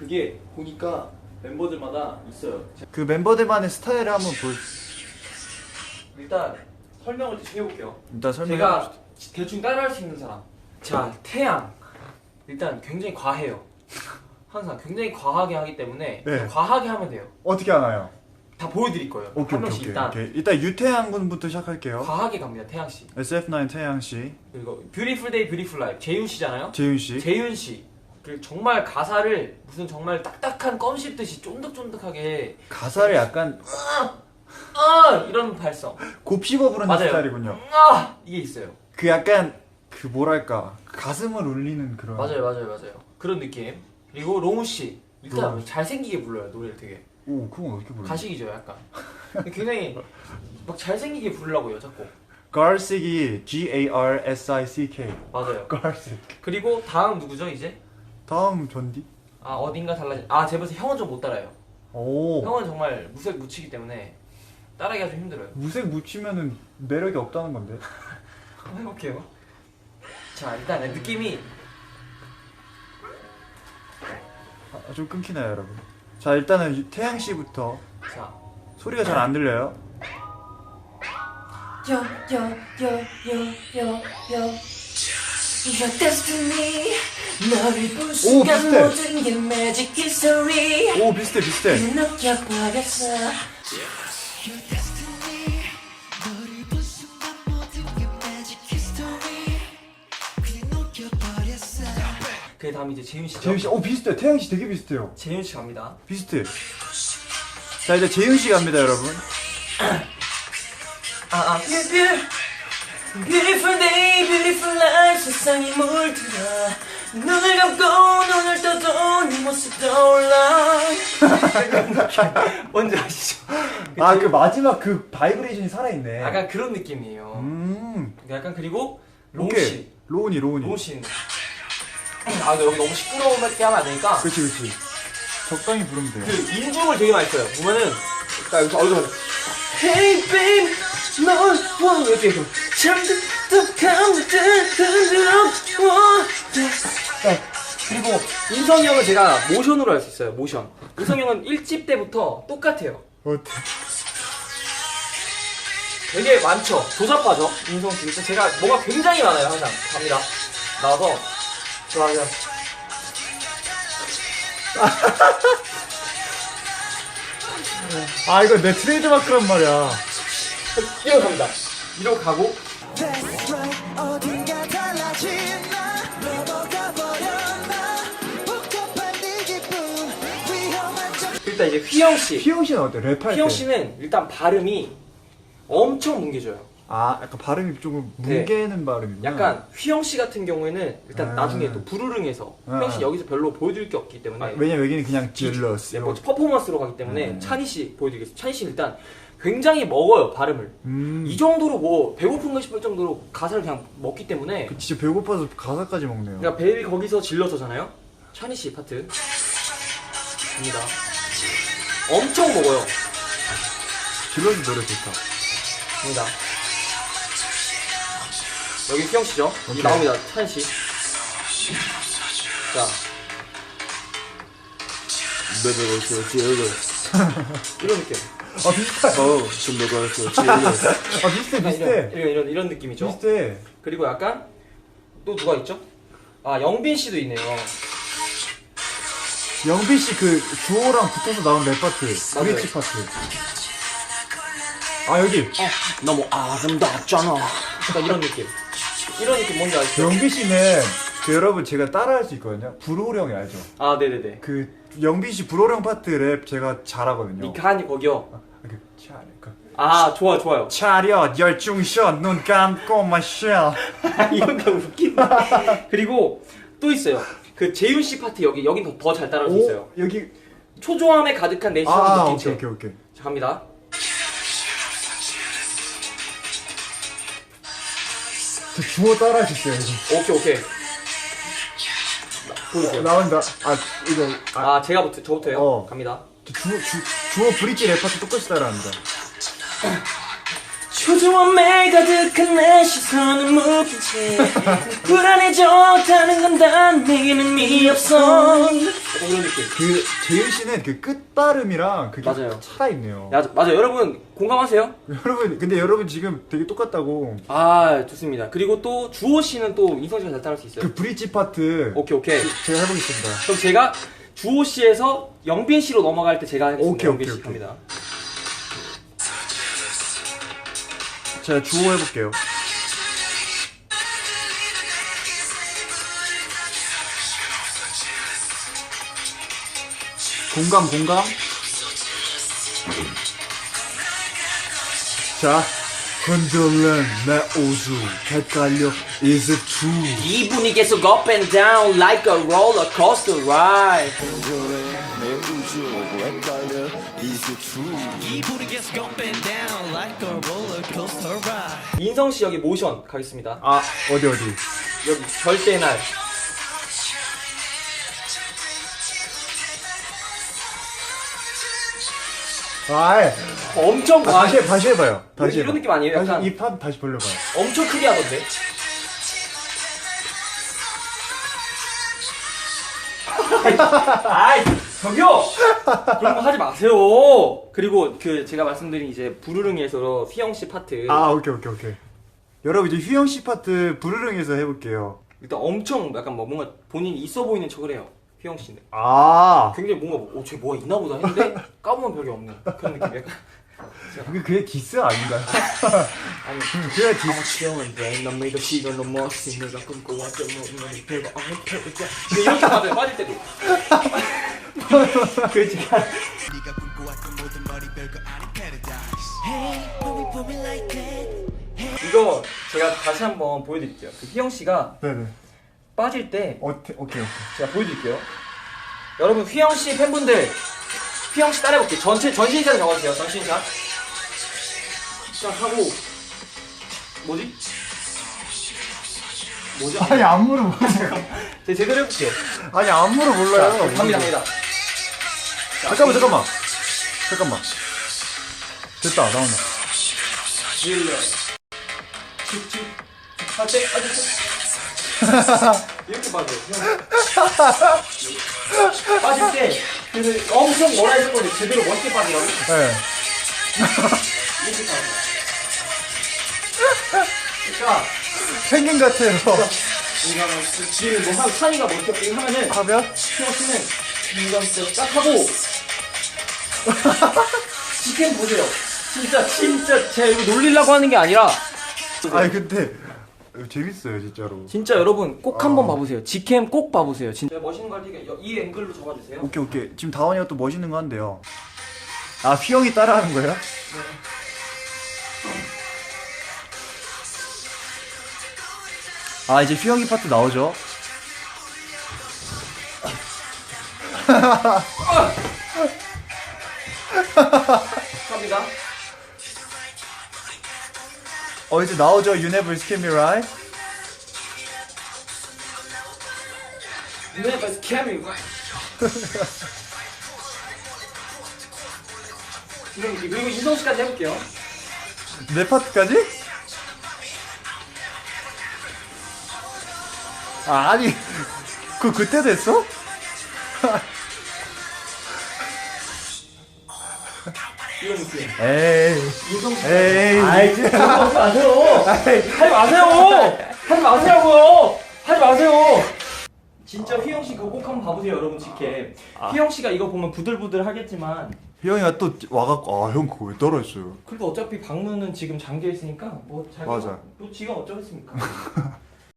그게 보니까 멤버들마다 있어요. 그 멤버들만의 스타일을 한번 볼 일단 설명을 대충 해볼게요. 일단 설명 제가 대충 따라할 수 있는 사람. 자, 태양. 일단 굉장히 과해요. 항상 굉장히 과하게 하기 때문에 네. 과하게 하면 돼요. 어떻게 하나요? 다 보여드릴 거예요. 오케이 한 오케이 명씩 오케이 일단 오케이 일단 유태양 군부터 시작할게요 과하게 갑니다. 태양 씨. SF9 태양 씨 그리고 뷰티풀 데이 뷰티풀 라이프 재윤 씨잖아요. 재윤 씨 재윤 씨. 그 정말 가사를 무슨 정말 딱딱한 껌 씹듯이 쫀득쫀득하게 가사를 약간 아 이런 발성. 곱씹어 부르는 맞아요. 스타일이군요 아 이게 있어요. 그 약간 그 뭐랄까 가슴을 울리는 그런 맞아요, 맞아요, 맞아요. 그런 느낌. 그리고 롱우 씨. 일단 롱우 잘생기게 불러요 노래를 되게. 오 그건 어떻게 불러? 가식이죠 약간. 굉장히 막 잘생기게 부르려고요 자꾸. garsik이 G A R S I C K 맞아요. garsik 그리고 다음 누구죠 이제? 다음 전디 아 어딘가 달라진. 아 제발 형은 좀 못 따라요. 오 형은 정말 무색 무치기 때문에 따라하기가 좀 힘들어요. 무색 묻히면은 매력이 없다는 건데 한번 해볼게요. 자 일단 느낌이 아, 좀 끊기나요 여러분 자 일단은 유- 태양 씨부터 자. 소리가 잘 안 들려요 요 요 요 요 요 Your destiny. 너를 본 오, 순간 비슷해. 모든 게 magic history 오 비슷해 비슷해. 느껴버렸어 Your destiny 너를 본 순간 모든 게 magic history 그냥 느껴버렸어. 그 다음 이제 재윤 씨죠. 재윤 씨오 비슷해. 태양 씨 되게 비슷해요. 재윤 씨 갑니다. 비슷해. 자 이제 재윤 씨 갑니다 여러분. 아, 아. Beautiful, beautiful day, beautiful life 세상이 물들어. 눈을 감고 눈을 떠도 네 모습 떠올라. 뭔지 아시죠? 아 그 마지막 그 바이브레이션이 살아있네. 약간 그런 느낌이에요. 음. 약간 그리고 로우 오케이 씨 로운이 로운이 로우 씨는 아 근데 여기 너무 시끄러우게 하면 안 되니까. 그렇지 그렇지. 적당히 부르면 돼요. 그 인중을 되게 많이 써요. 보면은 딱 여기서 얼굴 Hey babe 널 와, 이렇게 해서 흔들어 그리고 인성이 형은 제가 모션으로 할 수 있어요 모션. 인성이 형은 1집 때부터 똑같아요. 어때? 되게 많죠? 조잡하죠? 인성 씨 그래서 제가 뭐가 굉장히 많아요 항상. 갑니다. 나와서. 좋아요. 아 이거 내 트레이드 마크란 말이야. 이러고 갑니다. 이러고 가고 That's right 어딘가 달라진 나 넘어가 버렸나 복잡한 네 기분 위험한 점 일단 이제 휘영 씨 휘영 씨는 어때? 랩할 휘영 때? 씨는 일단 발음이 엄청 뭉개져요. 아 약간 발음이 조금 네. 뭉개는 발음이구나 약간 휘영 씨 같은 경우에는 일단 아. 나중에 또 부르릉에서 아. 휘영 씨 여기서 별로 보여줄 게 없기 때문에 아, 왜냐면 여기는 그냥 질러스 네, 뭐 퍼포먼스로 가기 때문에 음. 찬희 씨 보여드리겠습니다. 찬희 씨는 일단 굉장히 먹어요 발음을. 음. 이 정도로 뭐 배고픈가 싶을 정도로 가사를 그냥 먹기 때문에 그 진짜 배고파서 가사까지 먹네요 그러니까 베이비 거기서 질러서잖아요. 찬희 씨 파트 갑니다. 엄청 먹어요. 질러서 노래 좋다 갑니다. 여기 휘영 씨죠? 이 나옵니다. 찬 씨. 자. 이런 느낌. 아 비슷해 아 비슷해 비슷해 이런, 이런, 이런, 이런 느낌이죠. 비슷해 그리고 약간 또 누가 있죠? 아, 영빈 씨도 있네요. 영빈 씨그 주호랑 붙어서 나온 랩 파트 맞아요. 브릿지 파트 아 여기 너무 아름답잖아. 약간 이런 느낌. 이런 느낌 뭔지 아시죠? 영빈 씨는 그 여러분 제가 따라할 수 있거든요 불호령이 알죠? 아, 네네네. 그 영빈 씨 불호령 파트 랩 제가 잘하거든요 니칸이 거기요. 그 차려 그 아, 좋아, 좋아요. 차려 열중셔 눈 감고 마셔 이건가 웃긴다. 그리고 또 있어요. 그 재윤 씨 파트 여기, 여긴 더잘 따라할 수 있어요. 오 여기 초조함에 가득한 내아 오케이 채. 오케이 오케이 자, 갑니다. 저 주호 따라할 수 있어요 이거 오케이, 오케이. 보여주세요. 나온다 아 이거 아, 아, 제가 부터, 저부터요? 어. 갑니다. 저 주호 주, 주호 브릿지 랩 파트 똑같이 따라합니다 초조함에 가득한 내 시선을 묶인 채 불안해졌다는 건단 내게는 미 없어. 그 재윤 씨는 그 끝 발음이랑 그게 맞아요. 차가 있네요. 야, 맞아 여러분 공감하세요? 여러분 근데 여러분 지금 되게 똑같다고. 아 좋습니다. 그리고 또 주호 씨는 또 인성 씨가 잘 따라할 수 있어요. 그 브릿지 파트 오케이 오케이. 제가 해보겠습니다. 그럼 제가 주호 씨에서 영빈 씨로 넘어갈 때 제가 하겠습니다. 오케이, 영빈 오케이, 씨 오케이. 갑니다. 제가 주호 해볼게요. 공감 공감. 자, 흔들린 내 우주 헷갈려 is it true? 이 분위기 계속 up and down like a roller coaster ride. 인성 씨 여기 모션 가겠습니다. 아 어디 어디? 여기 절대 날. 아, 엄청 아. 다시 해, 다시 해봐요. 다시 이런 해봐. 느낌 아니에요? 다시 약간- 이판 다시 벌려봐요. 엄청 크게 하던데. 아이 저기요 그런 거 하지 마세요. 그리고 그 제가 말씀드린 이제 부르릉에서 휘영 씨 파트 아 오케이 오케이 오케이. 여러분 이제 휘영 씨 파트 부르릉에서 해볼게요. 일단 엄청 약간 뭐 뭔가 본인이 있어 보이는 척을 해요. 휘영 씨는 아, 굉장히 뭔가 어 쟤 뭐가 있나 보다 했는데 까보면 별게 없는 그런 느낌 약간 그게 그게 디스 아닌가요? 아니 그게 디스. 귀여운데 넌 믿어 시간 너 멋지 내가 꿈꿔왔던 너는 별거 아닐 테니까 이렇게 맞아요. 빠질 때도. 그 제가 이거 제가 다시 한번 보여드릴게요. 그 휘영 씨가 네네. 빠질 때 어, 오케이 오케이. 제가 보여드릴게요. 여러분 휘영 씨 팬분들 휘영 씨 따라해볼게요. 전체 전신샷 잡아주세요. 전신샷. 자 하고. 뭐지? 뭐지? 아니 안무를 모르세요. 제가 제대로 해볼게요. 아니 안무를 자, 몰라요. 갑니다. 갑니다. 잠깐만 잠깐만. 잠깐만. 됐다 나온다. 질러 칙칙 할때 아직 이렇게 빠져요 그냥. 빠질 때 그래서 엄청 뭐라 했을 건데 제대로 멋있게 빠지라고? 네. 이렇게 빠져요 그러니까 펭귄 같아요. 이거는 지금 뭐 하면 찬이가 먼저 하면은 하면? 씨는 이거 딱 하고. 지금 보세요. 진짜 진짜 제가 이거 놀리려고 하는 게 아니라. 아니 근데 재밌어요 진짜로. 진짜 여러분 꼭 아. 한번 봐보세요. 직캠 꼭 봐보세요. 진짜 멋있는 거 할 테니까 이 앵글로 잡아주세요. 오케이 오케이 지금 다원이가 또 멋있는 거 한대요. 아 휘영이 따라하는 거예요? 아 이제 휘영이 파트 나오죠? 갑니다. 어 이제 나오죠 You Never Scare Me Right? Never scare me. 느낌. 그리고 인성 씨까지 해볼게요. 내 파트까지? 아 아니 그 그때도 했어? 이런 느낌. 에이. 에이 아이 진짜 하지 마세요. 하지 마세요. 하지 마세요고요. 하지 마세요. 진짜 휘영 씨 그거 꼭 한번 봐보세요, 여러분 직캠. 휘영 씨가 이거 보면 부들부들 하겠지만 휘영이가 또 와갖고 아 형 그거 왜 따라 했어요? 그래도 어차피 방문은 지금 잠겨 있으니까 뭐 자기가 맞아. 또 지가 어쩌겠습니까?